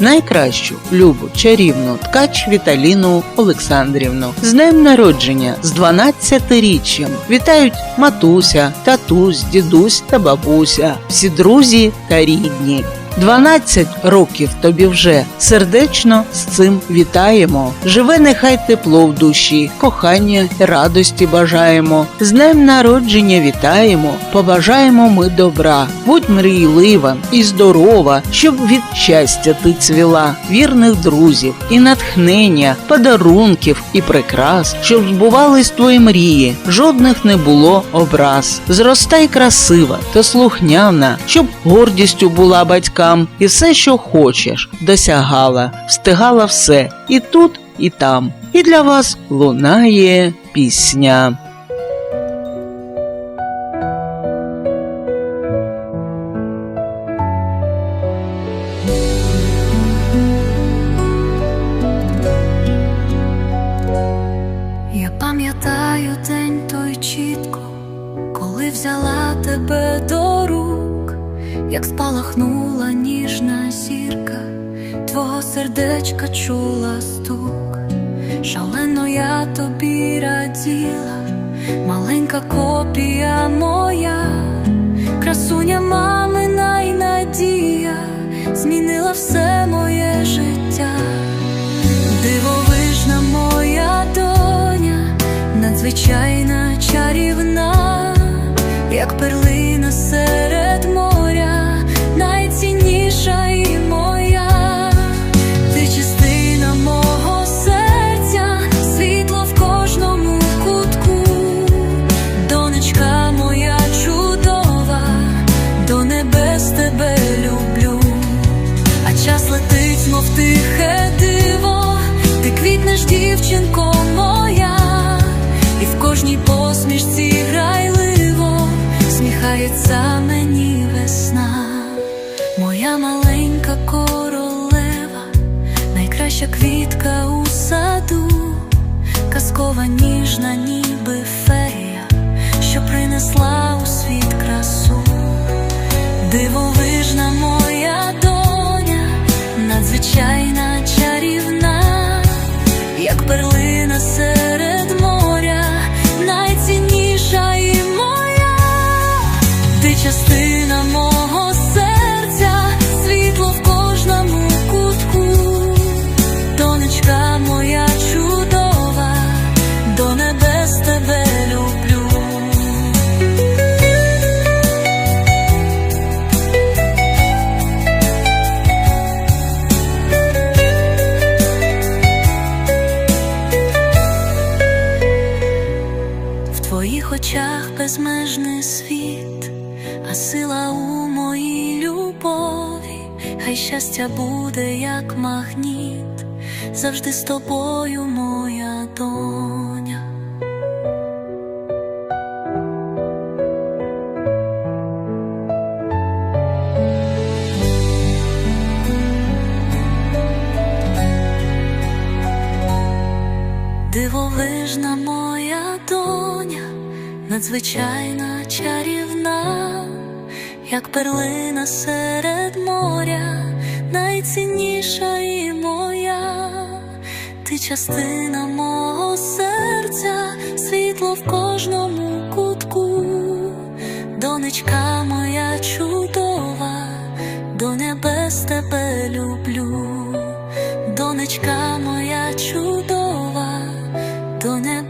найкращу, любу, чарівну ткач Віталіну Олександрівну. З днем народження з 12-річчям вітають матуся, татусь, дідусь та бабуся, всі друзі та рідні. 12 років тобі вже сердечно з цим вітаємо. Живе нехай тепло в душі, кохання, радості бажаємо. З днем народження вітаємо, побажаємо ми добра. Будь мрійлива і здорова, щоб від щастя ти цвіла, вірних друзів і натхнення, подарунків і прикрас, щоб збувались твої мрії, жодних не було образ. Зростай красива та слухняна, щоб гордістю була батькам, і все, що хочеш, досягала, встигала все і тут, і там. І для вас лунає пісня. Я пам'ятаю день той чітко, коли взяла тебе до рук, як спалахнула ніжна зірка, твого сердечка чула стук, шалено я тобі раділа, маленька копія моя, красуня мамина й надія, змінила все моє життя. Дивовижна моя доня, надзвичайна чарівна, як перлина серед тихе диво, ти квітнеш, дівчинко моя, і в кожній посмішці грайливо сміхається мені весна, моя маленька королева, найкраща квітка у саду, казкова ніжна, ніби фея, що принесла у світ красу. Надзвичайна чарівна, як перлина серед моря, найцінніша і моя, ти частина мого очах безмежний світ, а сила у моїй любові, хай щастя буде, як магніт, завжди з тобою, моя доня. Дивовижна надзвичайна чарівна, як перлина серед моря, найцінніша і моя, ти частина мого серця, світло в кожному кутку, донечка моя чудова, до небес тебе люблю, донечка моя чудова, до небес.